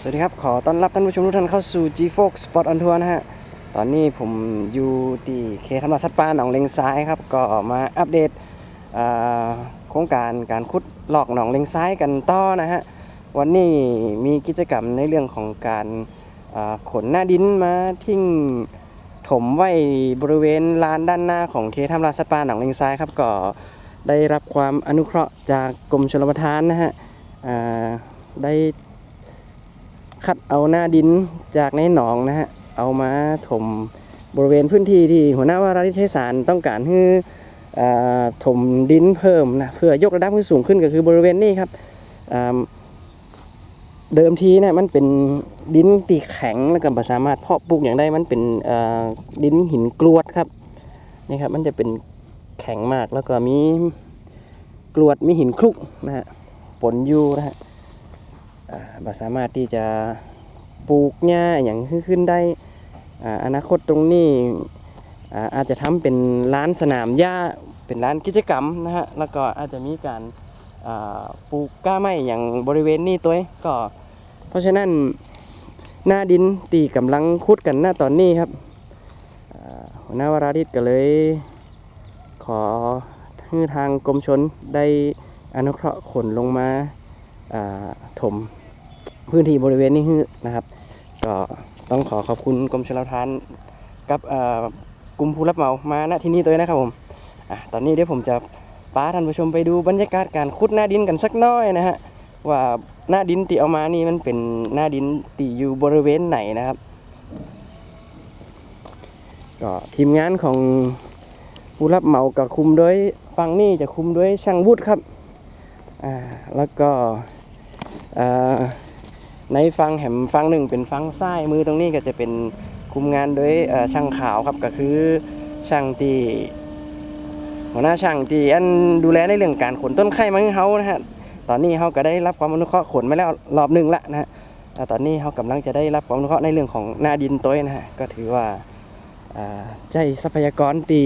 สวัสดีครับ ขอต้อนรับท่านผู้ชมทุกท่านเข้าสู่ G Fox Spot on Tour นะฮะ ตอนนี้ผมอยู่ที่เคธรรมสัตว์ป่าหนองเลงซ้ายครับ ก็มาอัปเดตโครงการการขุดหลอกหนองเลงซ้ายกันต่อนะฮะ วันนี้มีกิจกรรมในเรื่องของการขนหน้าดินมาทิ้งถมไว้บริเวณลานด้านหน้าของเคธรรมสัตว์ป่าหนองเลงซ้ายครับ ก็ได้รับความอนุเคราะห์จากกรมชลประทานนะฮะได้ คัดเอาหน้าดินจากในหนองนะฮะเอามาถมบริเวณพื้นที่ที่หัวหน้าวาระนิเทศสารต้องการให้ถมดินเพิ่มนะเพื่อยกระดับให้สูงขึ้นก็คือบริเวณนี้ครับเดิมทีนะมันเป็นดินตีแข็งแล้วก็บ่สามารถเพาะปลูกอย่างได้มันเป็นดินหินกรวดครับนี่ครับมันจะเป็นแข็งมากแล้วก็มีกรวดมีหินคลุกนะฮะปนอยู่นะฮะ บ่สามารถที่จะปลูกหญ้าอย่างขึ้นได้ออนาคตตรงนี้อาจจะทำเป็นร้านสนามหญ้าเป็นร้านกิจกรรมนะฮะแล้วก็อาจจะมีการปลูกก้าไม้อย่างบริเวณนี้ตัวก็ เพราะฉะนั้นหน้าดินตีกำลังคุดกันหน้าตอนนี้ครับหัวหน้าวราดิตก็เลย ขอให้ทางกรมชนได้อนุเคราะห์ขนลงมาถม พื้นที่บริเวณนี้นะครับ ก็ต้องขอขอบคุณกรมชลประทานกับกลุ่มผู้รับเหมามาณที่นี่ตัวเองนะครับผมอตอนนี้เดี๋ยวผมจะป้าท่านผู้ชมไปดูบรรยากาศการขุดหน้าดินกันสักน้อยนะฮะว่าหน้าดินตีเอามานี่มันเป็นหน้าดินตีอยู่บริเวณไหนนะครับก็ทีมงานของผู้รับเหมาก็คุมโดยฝั่งนี้จะคุมโดยช่างวุฒิครับอ่าแล้วก็อ่า ในฟังแหมฟังหนึ่งเป็นฟังซ้ายมือตรงนี้ก็จะเป็นคุมงานโดยช่างขาวครับก็คือช่างที่หัวหน้าช่างที่อันดูแลในเรื่องการขนต้นไข่มาให้เขานะฮะตอนนี้เขาก็ได้รับความอนุเคราะห์ขนมาแล้วรอบหนึ่งละนะฮะตอนนี้เขากำลังจะได้รับความอนุเคราะห์ในเรื่องของหน้าดินตัวนะฮะก็ถือว่าใจทรัพยากรตี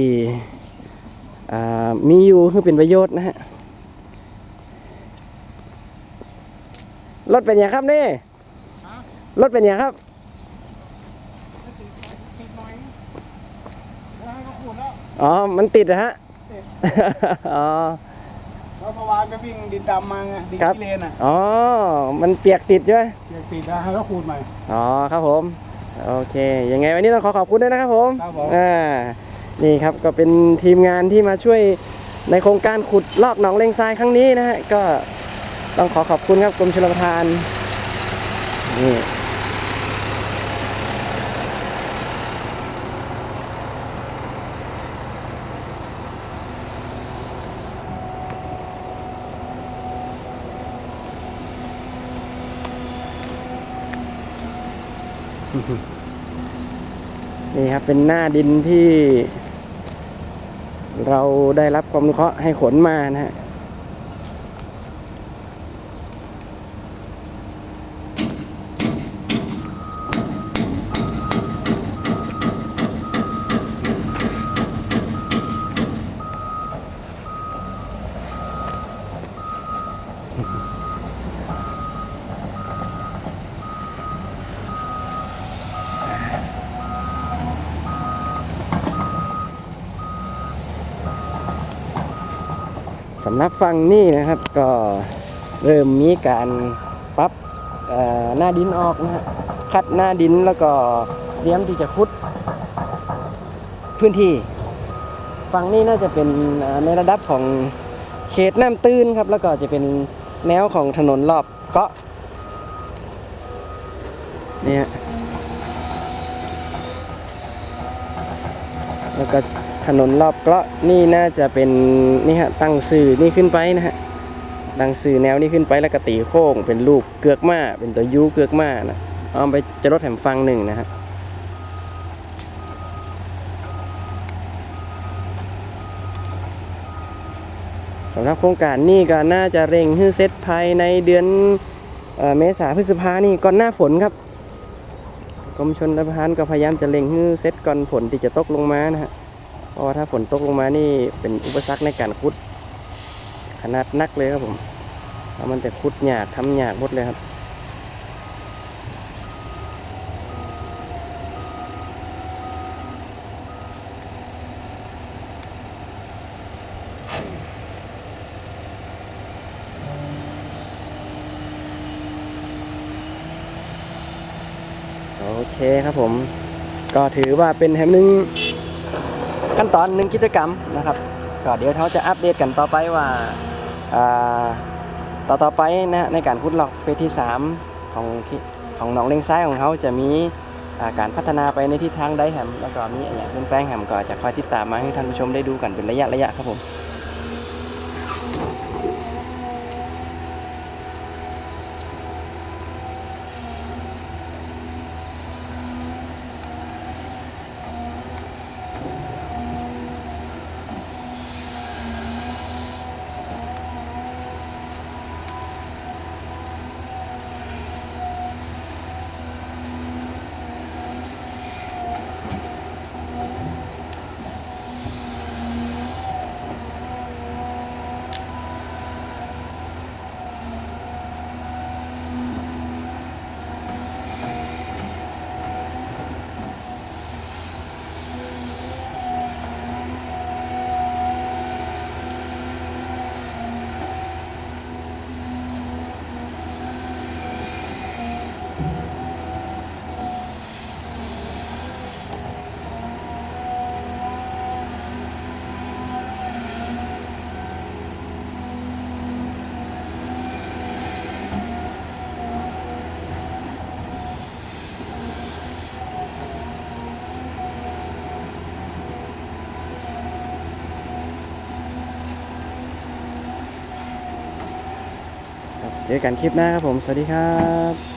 มีอยู่เพื่อเป็นประโยชน์นะฮะรถเป็นอย่างครับนี่ รถเป็นอย่างครับติดไหมแล้วให้เขาขูดแล้วอ๋อ มันติดนะฮะอ๋อแล้วพอวานก็วิ่งดินดำมาไงดินครับที่เลนอะอ๋อ มันเปียกติดใช่ไหมเดี๋ยวติดแล้วให้เขาขูดใหม่ อ๋อ ครับผม โอเค ยังไงวันนี้ต้องขอขอบคุณด้วยนะครับผมครับผมอ่านี่ครับก็เป็นทีมงานที่มาช่วยในโครงการขุดลอกหนองเลงทรายครั้งนี้นะฮะ ก็ต้องขอขอบคุณครับกรมชลประทานนี่ นี่ครับเป็นหน้าดินที่ เราได้รับความอนุเคราะห์ให้ขนมานะฮะ สำหรับฝั่งนี้นะครับก็เริ่มมีการปรับเอ่อหน้าดินออกนะฮะคัดหน้าดินแล้วก็เตรียมที่จะขุด พื้นที่ฝั่งนี้น่าจะเป็นในระดับของเขตน้ำตื้นครับ แล้วก็จะเป็นแนวของถนนรอบเกาะเนี่ยแล้วก็ ถนนรอบเกาะนี่น่าจะเป็นนี่ฮะตั้งสื่อนี่ขึ้นไปนะฮะตั้งสื่อแนวนี้ขึ้นไปแล้วก็ตีโค้งเป็นรูปเกือกมาเป็นตัวยูเกือกมานะเอาไปจะรถแถมฟังหนึ่งนะฮะสำหรับโครงการนี้ก็น่าจะเร่งให้เสร็จภายในเดือนเอเมษาพฤษภานี่ก่อนหน้าฝนครับกรมชนประทานก็พยายามจะเร่งให้เสร็จก่อนฝนที่จะตกลงมานะฮะ เพราะว่าถ้าฝนตกลงมานี่เป็นอุปสรรคในการขุด ขนาดนักเลยครับผมแล้วมันจะขุดหยากทำหยากหมดเลยครับโอเคครับผม ก็ถือว่าเป็นแฮมนึง ขั้นตอนหนึ่งกิจกรรมนะครับก็เดี๋ยวเขาจะอัปเดตกันต่อไปว่าต่อต่อไปนะในการพุดล็อกเฟสที่ 3 ของของหนองเลงซ้ายของเขาจะมีการพัฒนาไปในทิศทางใดแหมแล้วก็มีอะไรเปลี่ยนแปลงแหมก็จะคอยติดตามมาให้ท่านผู้ชมได้ดูกันเป็นระยะระยะครับผม เจอกันคลิปหน้าครับผม สวัสดีครับ